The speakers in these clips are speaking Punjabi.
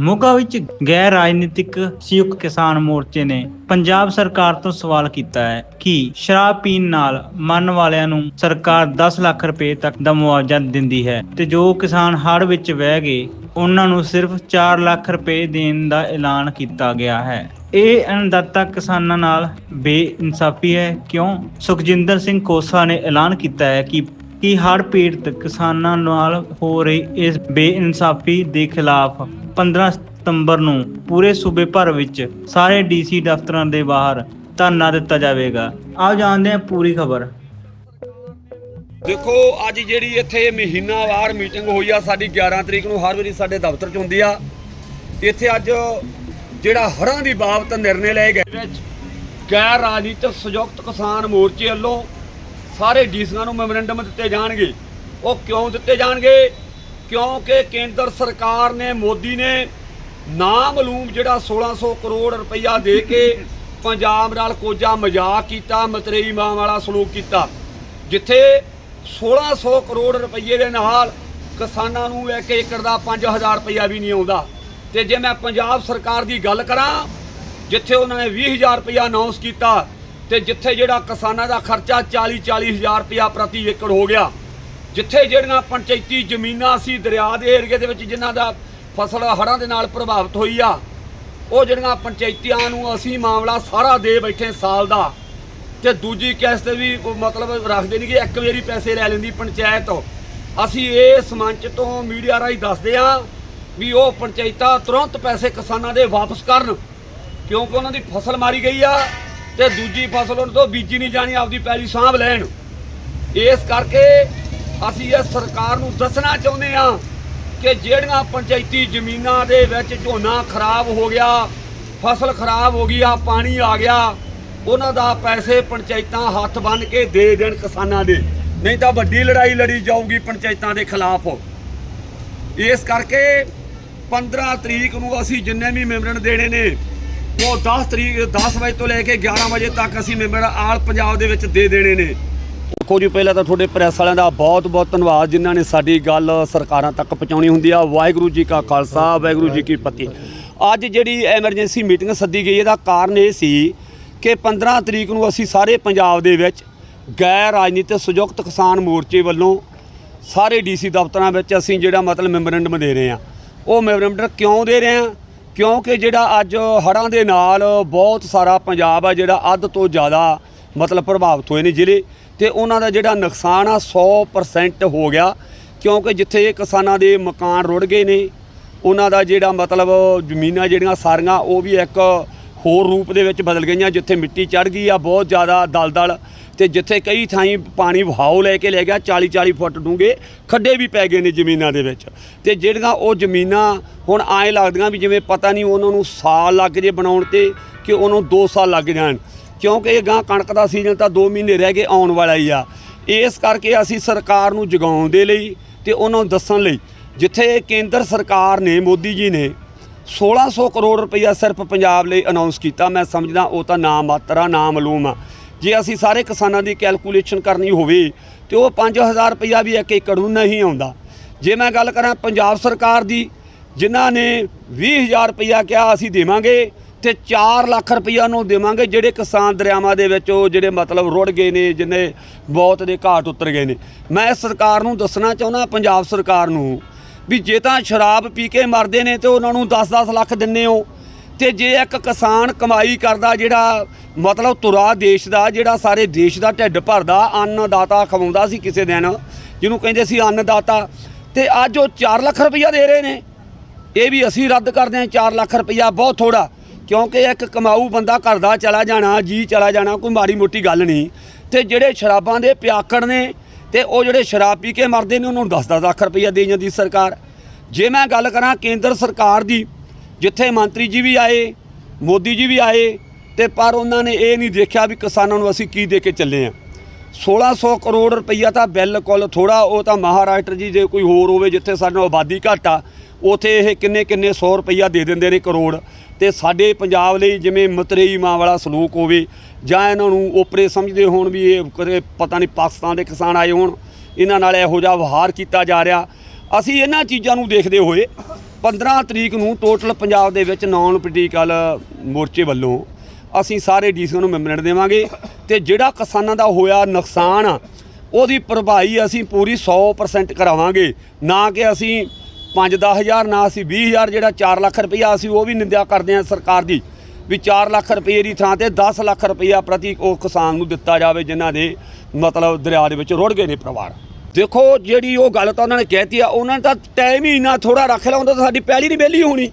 ਮੋਗਾ ਵਿੱਚ ਗੈਰ ਰਾਜਨੀਤਿਕ ਸੰਯੁਕਤ ਕਿਸਾਨ ਮੋਰਚੇ ਨੇ ਪੰਜਾਬ ਸਰਕਾਰ ਤੋਂ ਸਵਾਲ ਕੀਤਾ ਹੈ ਕਿ ਸ਼ਰਾਬ ਪੀਣ ਨਾਲ ਮਰਨ ਵਾਲਿਆਂ ਨੂੰ ਸਰਕਾਰ 10 ਲੱਖ ਰੁਪਏ ਤੱਕ ਦਾ ਮੁਆਵਜ਼ਾ ਦਿੰਦੀ ਹੈ ਤੇ ਜੋ ਕਿਸਾਨ ਹੜ੍ਹ ਵਿੱਚ ਵਹਿ ਗਏ, ਉਹਨਾਂ ਨੂੰ ਸਿਰਫ 4 ਲੱਖ ਰੁਪਏ ਦੇਣ ਦਾ ਐਲਾਨ ਕੀਤਾ ਗਿਆ ਹੈ। ਇਹ ਅਨਦਾਤਾ ਕਿਸਾਨਾਂ ਨਾਲ ਬੇਇਨਸਾਫੀ ਹੈ। ਕਿਉਂ? ਸੁਖਜਿੰਦਰ ਸਿੰਘ ਕੋਸਾ ਨੇ ਐਲਾਨ ਕੀਤਾ ਹੈ ਕਿ ਕਿ ਹੜ੍ਹ ਪੀੜਤ ਕਿਸਾਨਾਂ ਨਾਲ ਹੋ ਰਹੀ ਇਸ ਬੇਇਨਸਾਫੀ ਦੇ ਖਿਲਾਫ 15 ਸਤੰਬਰ ਨੂੰ ਪੂਰੇ ਸੂਬੇ ਭਰ ਵਿੱਚ ਸਾਰੇ ਡੀਸੀ ਦਫ਼ਤਰਾਂ ਦੇ ਬਾਹਰ ਧਰਨਾ ਦਿੱਤਾ ਜਾਵੇਗਾ। ਆਓ ਜਾਣਦੇ ਹਾਂ ਪੂਰੀ ਖਬਰ। ਦੇਖੋ, ਅੱਜ ਜਿਹੜੀ ਇੱਥੇ ਮਹੀਨਾਵਾਰ ਮੀਟਿੰਗ ਹੋਈ ਆ, ਸਾਡੀ 11 ਤਰੀਕ ਨੂੰ ਹਰ ਵਾਰੀ ਸਾਡੇ ਦਫ਼ਤਰ 'ਚ ਹੁੰਦੀ ਆ। ਇੱਥੇ ਅੱਜ ਜਿਹੜਾ ਹਰਾਂ ਦੀ ਬਾਬਤ ਨਿਰਣੇ ਲਏ ਗਏ। ਵਿੱਚ ਗੈਰ ਰਾਜਨੀਤਿਕ ਸੰਯੁਕਤ ਕਿਸਾਨ ਮੋਰਚੇ ਵੱਲੋਂ ਸਾਰੇ ਡੀਸੀਆਂ ਨੂੰ ਮੈਮੋਰੈਂਡਮ ਦਿੱਤੇ ਜਾਣਗੇ। ਉਹ ਕਿਉਂ ਦਿੱਤੇ ਜਾਣਗੇ? ਕਿਉਂਕਿ ਕੇਂਦਰ ਸਰਕਾਰ ਨੇ, ਮੋਦੀ ਨੇ ਨਾਮਲੂਮ ਜਿਹੜਾ 1600 ਕਰੋੜ ਰੁਪਈਆ ਦੇ ਕੇ ਪੰਜਾਬ ਨਾਲ ਕੋਜਾ ਮਜ਼ਾਕ ਕੀਤਾ, ਮਤਰੇਈ ਮਾਂ ਵਾਲਾ ਸਲੂਕ ਕੀਤਾ। ਜਿੱਥੇ 1600 ਕਰੋੜ ਰੁਪਈਏ ਦੇ ਨਾਲ ਕਿਸਾਨਾਂ ਨੂੰ ਇੱਕ ਏਕੜ ਦਾ 5000 ਰੁਪਈਆ ਵੀ ਨਹੀਂ ਆਉਂਦਾ। ਤੇ ਜੇ ਮੈਂ ਪੰਜਾਬ ਸਰਕਾਰ ਦੀ ਗੱਲ ਕਰਾਂ, ਜਿੱਥੇ ਉਹਨਾਂ ਨੇ 20000 ਰੁਪਈਆ ਅਨਾਉਂਸ ਕੀਤਾ ਤੇ ਜਿੱਥੇ ਜਿਹੜਾ ਕਿਸਾਨਾਂ ਦਾ ਖਰਚਾ 40 40000 ਰੁਪਇਆ ਪ੍ਰਤੀ ਏਕੜ ਹੋ ਗਿਆ ਜਿੱਥੇ ਜਿਹੜੀਆਂ ਪੰਚਾਇਤੀ ਜ਼ਮੀਨਾਂ ਸੀ ਦਰਿਆ ਦੇ ਏਰੀਏ ਦੇ ਵਿੱਚ ਜਿਨ੍ਹਾਂ ਦਾ ਫਸਲ ਹੜ੍ਹਾਂ ਦੇ ਨਾਲ ਪ੍ਰਭਾਵਿਤ ਹੋਈ ਆ, ਉਹ ਜਿਹੜੀਆਂ ਪੰਚਾਇਤੀਆਂ ਨੂੰ ਅਸੀਂ ਮਾਮਲਾ ਸਾਰਾ ਦੇ ਬੈਠੇ ਸਾਲ ਦਾ। ਤੇ ਦੂਜੀ ਕਿਸ਼ਤ ਵੀ ਮਤਲਬ ਰੱਖਦੇ ਨਹੀਂ ਕਿ ਇੱਕ ਵਾਰੀ ਪੈਸੇ ਲੈ ਲੈਂਦੀ ਪੰਚਾਇਤ। ਅਸੀਂ ਇਸ ਮੰਚ ਤੋਂ ਮੀਡੀਆ ਰਾਹੀਂ ਦੱਸਦੇ ਆ ਵੀ ਉਹ ਪੰਚਾਇਤਾਂ ਤੁਰੰਤ ਪੈਸੇ ਕਿਸਾਨਾਂ ਦੇ ਵਾਪਸ ਕਰਨ, ਕਿਉਂਕਿ ਉਹਨਾਂ ਦੀ ਫਸਲ ਮਾਰੀ ਗਈ ਆ ਤੇ ਦੂਜੀ ਫਸਲ ਉਹਨਾਂ ਤੋਂ ਬੀਜੀ ਨਹੀਂ ਜਾਣੀ, ਆਪਦੀ ਪੈਲੀ ਸਾਂਭ ਲੈਣ। ਇਸ ਕਰਕੇ ਅਸੀਂ ਇਹ ਸਰਕਾਰ ਨੂੰ ਦੱਸਣਾ ਚਾਹੁੰਦੇ ਆ ਕਿ ਜਿਹੜੀਆਂ ਪੰਚਾਇਤੀ ਜ਼ਮੀਨਾਂ ਦੇ ਵਿੱਚ ਝੋਨਾ ਖਰਾਬ ਹੋ ਗਿਆ, ਫਸਲ ਖਰਾਬ ਹੋ ਗਈ, ਆ ਪਾਣੀ ਆ ਗਿਆ, ਉਹਨਾਂ ਦਾ ਪੈਸੇ ਪੰਚਾਇਤਾਂ ਹੱਥ ਬੰਨ ਕੇ ਦੇ ਦੇਣ ਕਿਸਾਨਾਂ ਦੇ। ਨਹੀਂ ਤਾਂ ਵੱਡੀ ਲੜਾਈ ਲੜੀ ਜਾਊਗੀ ਪੰਚਾਇਤਾਂ ਦੇ ਖਿਲਾਫ। ਇਸ ਕਰਕੇ 15 ਤਰੀਕ ਨੂੰ ਅਸੀਂ ਜਿੰਨੇ ਵੀ ਮੈਂਬਰਾਂ ਦੇਣੇ ਨੇ, ਉਹ 10 ਤਰੀਕ 10 ਵਜੇ ਤੋਂ ਲੈ ਕੇ 11 ਵਜੇ ਤੱਕ ਅਸੀਂ ਮੈਂਬਰ ਆਲ ਪੰਜਾਬ ਦੇ ਵਿੱਚ ਦੇ ਦੇਣੇ ਨੇ। ਦੇਖੋ ਜੀ, ਪਹਿਲਾਂ ਤਾਂ ਤੁਹਾਡੇ ਪ੍ਰੈਸ ਵਾਲਿਆਂ ਦਾ ਬਹੁਤ ਬਹੁਤ ਧੰਨਵਾਦ ਜਿਨ੍ਹਾਂ ਨੇ ਸਾਡੀ ਗੱਲ ਸਰਕਾਰਾਂ ਤੱਕ ਪਹੁੰਚਾਉਣੀ ਹੁੰਦੀ ਆ। ਵਾਹਿਗੁਰੂ ਜੀ ਕਾ ਖਾਲਸਾ, ਵਾਹਿਗੁਰੂ ਜੀ ਕੀ ਫਤਿਹ। ਅੱਜ ਜਿਹੜੀ ਐਮਰਜੈਂਸੀ ਮੀਟਿੰਗ ਸੱਦੀ ਗਈ, ਇਹਦਾ ਕਾਰਨ ਇਹ ਸੀ ਕਿ 15 ਤਰੀਕ ਨੂੰ ਅਸੀਂ ਸਾਰੇ ਪੰਜਾਬ ਦੇ ਵਿੱਚ ਗੈਰ ਰਾਜਨੀਤਿਕ ਸੰਯੁਕਤ ਕਿਸਾਨ ਮੋਰਚੇ ਵੱਲੋਂ ਸਾਰੇ ਡੀਸੀ ਦਫ਼ਤਰਾਂ ਵਿੱਚ ਅਸੀਂ ਜਿਹੜਾ ਮਤਲਬ ਮੈਮੋਰੈਂਡਮ ਦੇ ਰਹੇ ਹਾਂ। ਉਹ ਮੈਮੋਰੈਂਡਮ ਕਿਉਂ ਦੇ ਰਹੇ ਹਾਂ? ਕਿਉਂਕਿ ਜਿਹੜਾ ਅੱਜ ਹੜ੍ਹਾਂ ਦੇ ਨਾਲ ਬਹੁਤ ਸਾਰਾ ਪੰਜਾਬ ਆ ਜਿਹੜਾ ਅੱਧ ਤੋਂ ਜ਼ਿਆਦਾ ਮਤਲਬ ਪ੍ਰਭਾਵਿਤ ਹੋਏ ਨੇ ਜ਼ਿਲ੍ਹੇ। ਤੇ ਉਹਨਾਂ ਦਾ ਜਿਹੜਾ ਨੁਕਸਾਨ ਆ 100% ਹੋ ਗਿਆ, ਕਿਉਂਕਿ ਜਿੱਥੇ ਕਿਸਾਨਾਂ ਦੇ ਮਕਾਨ ਰੁੜ ਗਏ ਨੇ, ਉਹਨਾਂ ਦਾ ਜਿਹੜਾ ਮਤਲਬ ਜ਼ਮੀਨਾਂ ਜਿਹੜੀਆਂ ਸਾਰੀਆਂ, ਉਹ ਵੀ ਇੱਕ ਹੋਰ ਰੂਪ ਦੇ ਵਿੱਚ ਬਦਲ ਗਈਆਂ, ਜਿੱਥੇ ਮਿੱਟੀ ਚੜ ਗਈ ਆ, ਬਹੁਤ ਜ਼ਿਆਦਾ ਦਲਦਲ, ਤੇ ਜਿੱਥੇ ਕਈ ਥਾਈਂ ਪਾਣੀ ਵਹਾਓ ਲੈ ਕੇ ਲੈ ਗਿਆ 40 40 ਫੁੱਟ ਡੂੰਘੇ ਖੱਡੇ ਵੀ ਪੈ ਗਏ ਨੇ ਜ਼ਮੀਨਾਂ ਦੇ ਵਿੱਚ। ਤੇ ਜਿਹੜੀਆਂ ਉਹ ਜ਼ਮੀਨਾਂ ਹੁਣ ਐਂ ਲੱਗਦੀਆਂ ਵੀ ਜਿਵੇਂ ਪਤਾ ਨਹੀਂ ਉਹਨਾਂ ਨੂੰ ਸਾਲ ਲੱਗ ਜੇ ਬਣਾਉਣ ਤੇ, ਕਿ ਉਹਨੂੰ 2 ਸਾਲ ਲੱਗ ਜਾਣ। ਕਿਉਂਕਿ ਇਹ ਗਾਂ ਕਣਕ ਦਾ ਸੀਜ਼ਨ ਤਾਂ 2 ਮਹੀਨੇ ਰਹਿ ਗਏ ਆਉਣ ਵਾਲਾ ਹੀ ਆ। ਇਸ ਕਰਕੇ ਅਸੀਂ ਸਰਕਾਰ ਨੂੰ ਜਗਾਉਣ ਦੇ ਲਈ ਤੇ ਉਹਨਾਂ ਨੂੰ ਦੱਸਣ ਲਈ, ਜਿੱਥੇ ਕੇਂਦਰ ਸਰਕਾਰ ਨੇ, ਮੋਦੀ ਜੀ ਨੇ 1600 ਕਰੋੜ ਰੁਪਈਆ ਸਿਰਫ ਪੰਜਾਬ ਲਈ ਅਨਾਉਂਸ ਕੀਤਾ। ਮੈਂ ਸਮਝਦਾ ਉਹ ਤਾਂ ਨਾਮ ਮਾਤਰਾ ਨਾ ਮਾਲੂਮ ਆ। ਜੇ ਅਸੀਂ ਸਾਰੇ ਕਿਸਾਨਾਂ ਦੀ ਕੈਲਕੂਲੇਸ਼ਨ ਕਰਨੀ ਹੋਵੇ ਤੇ ਉਹ 5000 ਰੁਪਈਆ ਵੀ ਇੱਕ ਏਕੜ ਨੂੰ ਨਹੀਂ ਆਉਂਦਾ। ਜੇ ਮੈਂ ਗੱਲ ਕਰਾਂ ਪੰਜਾਬ ਸਰਕਾਰ ਦੀ, ਜਿਨ੍ਹਾਂ ਨੇ 20000 ਰੁਪਈਆ ਕਿਹਾ ਅਸੀਂ ਦੇਵਾਂਗੇ ਤੇ 4 ਲੱਖ ਰੁਪਈਆ ਨੂੰ ਦੇਵਾਂਗੇ, ਜਿਹੜੇ ਕਿਸਾਨ ਦਰਿਆਵਾਂ ਦੇ ਵਿੱਚ ਉਹ ਜਿਹੜੇ ਮਤਲਬ ਰੁੜ ਗਏ ਨੇ, ਜਿੰਨੇ ਬਹੁਤ ਦੇ ਘਾਟ ਉਤਰ ਗਏ ਨੇ। ਮੈਂ ਸਰਕਾਰ ਨੂੰ ਦੱਸਣਾ ਚਾਹੁੰਦਾ, ਪੰਜਾਬ ਸਰਕਾਰ ਨੂੰ, ਵੀ ਜੇ ਤਾਂ ਸ਼ਰਾਬ ਪੀ ਕੇ ਮਰਦੇ ਨੇ ਤੇ ਉਹਨਾਂ ਨੂੰ 10-10 ਲੱਖ ਦਿੰਨੇ ਹੋ। ਤੇ ਜੇ ਇੱਕ ਕਿਸਾਨ ਕਮਾਈ ਕਰਦਾ, ਜਿਹੜਾ ਮਤਲਬ ਤੁਰਾ ਦੇਸ਼ ਦਾ, ਜਿਹੜਾ ਸਾਰੇ ਦੇਸ਼ ਦਾ ਢਿੱਡ ਭਰਦਾ, ਅੰਨਦਾਤਾ ਖਵਾਉਂਦਾ ਸੀ ਕਿਸੇ ਦਿਨ, ਜਿਹਨੂੰ ਕਹਿੰਦੇ ਸੀ ਅੰਨਦਾਤਾ, ਤੇ ਅੱਜ ਉਹ 4 ਲੱਖ ਰੁਪਈਆ ਦੇ ਰਹੇ ਨੇ। ਇਹ ਵੀ ਅਸੀਂ ਰੱਦ ਕਰਦੇ ਹਾਂ 4 ਲੱਖ ਰੁਪਈਆ ਬਹੁਤ ਥੋੜਾ ਕਿਉਂਕਿ ਇੱਕ ਕਮਾਊ ਬੰਦਾ ਘਰ ਦਾ ਚਲਾ ਜਾਣਾ, ਜੀ ਚਲਾ ਜਾਣਾ, ਕੋਈ ਮਾੜੀ ਮੋਟੀ ਗੱਲ ਨਹੀਂ। ਤੇ ਜਿਹੜੇ ਸ਼ਰਾਬਾਂ ਦੇ ਪਿਆਕੜ ਨੇ ਤੇ ਉਹ ਜਿਹੜੇ ਸ਼ਰਾਬ ਪੀ ਕੇ ਮਰਦੇ ਨੇ, ਉਹਨਾਂ ਨੂੰ 10-10 ਲੱਖ ਰੁਪਈਆ ਦੇ ਜਾਂਦੀ ਸਰਕਾਰ। ਜੇ ਮੈਂ ਗੱਲ ਕਰਾਂ ਕੇਂਦਰ ਸਰਕਾਰ ਦੀ, ਜਿੱਥੇ ਮੰਤਰੀ ਜੀ ਵੀ ਆਏ, ਮੋਦੀ ਜੀ ਵੀ ਆਏ, ਤੇ ਪਰ ਉਹਨਾਂ ਨੇ ਇਹ ਨਹੀਂ ਦੇਖਿਆ ਵੀ ਕਿਸਾਨਾਂ ਨੂੰ ਅਸੀਂ ਕੀ ਦੇ ਕੇ ਚੱਲੇ ਆ। 1600 ਕਰੋੜ ਰੁਪਈਆ ਤਾਂ ਬਿਲਕੁਲ ਥੋੜਾ ਉਹ ਤਾਂ ਮਹਾਰਾਸ਼ਟਰ ਜੀ ਜੇ ਕੋਈ ਹੋਰ ਹੋਵੇ ਜਿੱਥੇ ਸਾਨੂੰ ਆਬਾਦੀ ਘੱਟ ਆ ਉਥੇ ਇਹ ਕਿੰਨੇ ਕਿੰਨੇ 100 ਰੁਪਈਆ ਦੇ ਦਿੰਦੇ ਨੇ ਕਰੋੜ ਤੇ ਸਾਡੇ ਪੰਜਾਬ ਲਈ ਜਿਵੇਂ ਮਤਰੇਈ ਮਾਂ ਵਾਲਾ ਸਲੂਕ ਹੋਵੇ ਜਾਂ ਇਹਨਾਂ ਨੂੰ ਓਪਰੇ ਸਮਝਦੇ ਹੋਣ ਵੀ ਇਹ ਕਦੇ ਪਤਾ ਨਹੀਂ ਪਾਕਿਸਤਾਨ ਦੇ ਕਿਸਾਨ ਆਏ ਹੋਣ, ਇਹਨਾਂ ਨਾਲ ਇਹੋ ਜਿਹਾ ਵਿਹਾਰ ਕੀਤਾ ਜਾ ਰਿਹਾ। ਅਸੀਂ ਇਹਨਾਂ ਚੀਜ਼ਾਂ ਨੂੰ ਦੇਖਦੇ ਹੋਏ 15 ਤਰੀਕ ਨੂੰ ਟੋਟਲ ਪੰਜਾਬ ਦੇ ਵਿੱਚ ਨਾਨ ਪੋਲੀਟੀਕਲ ਮੋਰਚੇ ਵੱਲੋਂ ਅਸੀਂ ਸਾਰੇ ਡੀਸੀਓ ਨੂੰ ਮੈਮੋਰੈਂਡ ਦੇਵਾਂਗੇ ਤੇ ਜਿਹੜਾ ਕਿਸਾਨਾਂ ਦਾ ਹੋਇਆ ਨੁਕਸਾਨ ਉਹਦੀ ਭਰਪਾਈ ਅਸੀਂ ਪੂਰੀ 100% ਕਰਾਵਾਂਗੇ। ਨਾ ਕਿ ਅਸੀਂ 5-10000 ਨਾ ਅਸੀਂ 20000 ਜਿਹੜਾ 4 ਲੱਖ ਰੁਪਈਆ ਅਸੀਂ ਉਹ ਵੀ ਨਿੰਦਿਆ ਕਰਦੇ ਹਾਂ ਸਰਕਾਰ ਦੀ ਵੀ 4 ਲੱਖ ਰੁਪਏ ਦੀ ਥਾਂ ਤੇ 10 ਲੱਖ ਰੁਪਈਆ ਪ੍ਰਤੀ ਉਹ ਕਿਸਾਨ ਨੂੰ ਦਿੱਤਾ ਜਾਵੇ ਜਿਨ੍ਹਾਂ ਦੇ ਮਤਲਬ ਦਰਿਆ ਦੇ ਵਿੱਚ ਰੁੜ ਗਏ ਨੇ ਪਰਿਵਾਰ। ਦੇਖੋ ਜਿਹੜੀ ਉਹ ਗੱਲ ਤਾਂ ਉਹਨਾਂ ਨੇ ਕਹਿਤੀ ਆ ਉਹਨਾਂ ਨੇ ਤਾਂ ਟਾਈਮ ਹੀ ਇੰਨਾ ਥੋੜਾ ਰੱਖ ਲਿਆ ਹੁੰਦਾ ਤਾਂ ਸਾਡੀ ਪਹਿਲੀ ਨਹੀਂ ਵਿਹਲੀ ਹੋਣੀ।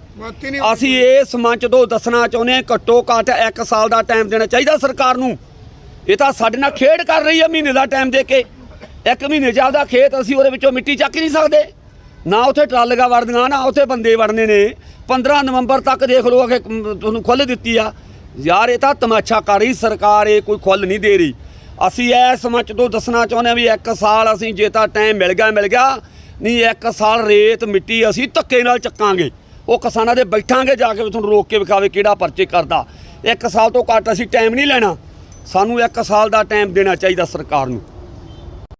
ਅਸੀਂ ਇਸ ਮੰਚ ਤੋਂ ਦੱਸਣਾ ਚਾਹੁੰਦੇ ਹਾਂ ਘੱਟੋ ਘੱਟ 1 ਸਾਲ ਦਾ ਟਾਈਮ ਦੇਣਾ ਚਾਹੀਦਾ ਸਰਕਾਰ ਨੂੰ। ਇਹ ਤਾਂ ਸਾਡੇ ਨਾਲ ਖੇਡ ਕਰ ਰਹੀ ਹੈ ਮਹੀਨੇ ਦਾ ਟਾਈਮ ਦੇ ਕੇ। ਇੱਕ ਮਹੀਨੇ ਚੱਲਦਾ ਖੇਤ ਅਸੀਂ ਉਹਦੇ ਵਿੱਚੋਂ ਮਿੱਟੀ ਚੱਕ ਨਹੀਂ ਸਕਦੇ। ਨਾ ਉੱਥੇ ਟਰਾਲੀਆਂ ਵੜਦੀਆਂ, ਨਾ ਉੱਥੇ ਬੰਦੇ ਵੜਨੇ ਨੇ। 15 ਨਵੰਬਰ ਤੱਕ ਦੇਖ ਲਓ ਕਿ ਤੁਹਾਨੂੰ ਖੁੱਲ੍ਹ ਦਿੱਤੀ ਆ। ਯਾਰ, ਇਹ ਤਾਂ ਤਮਾਸ਼ਾ ਕਰ ਰਹੀ ਸਰਕਾਰ, ਇਹ ਕੋਈ ਖੁੱਲ੍ਹ ਨਹੀਂ ਦੇ ਰਹੀ। ਅਸੀਂ ਇਸ ਮੰਚ ਤੋਂ ਦੱਸਣਾ ਚਾਹੁੰਦੇ ਹਾਂ ਵੀ ਇੱਕ ਸਾਲ ਅਸੀਂ ਜੇ ਤਾਂ ਟਾਈਮ ਮਿਲ ਗਿਆ ਮਿਲ ਗਿਆ। ਨਹੀਂ, ਇੱਕ ਸਾਲ ਰੇਤ, ਮਿੱਟੀ ਅਸੀਂ ਧੱਕੇ ਨਾਲ ਚੱਕਾਂਗੇ। ਉਹ ਕਿਸਾਨਾਂ ਦੇ ਬੈਠਾਂਗੇ ਜਾ ਕੇ, ਤੁਹਾਨੂੰ ਰੋਕ ਕੇ ਵਿਖਾਵੇ ਕਿਹੜਾ ਪਰਚੇ ਕਰਦਾ। ਇੱਕ ਸਾਲ ਤੋਂ ਘੱਟ ਅਸੀਂ ਟਾਈਮ ਨਹੀਂ ਲੈਣਾ। ਸਾਨੂੰ ਇੱਕ ਸਾਲ ਦਾ ਟਾਈਮ ਦੇਣਾ ਚਾਹੀਦਾ ਸਰਕਾਰ ਨੂੰ।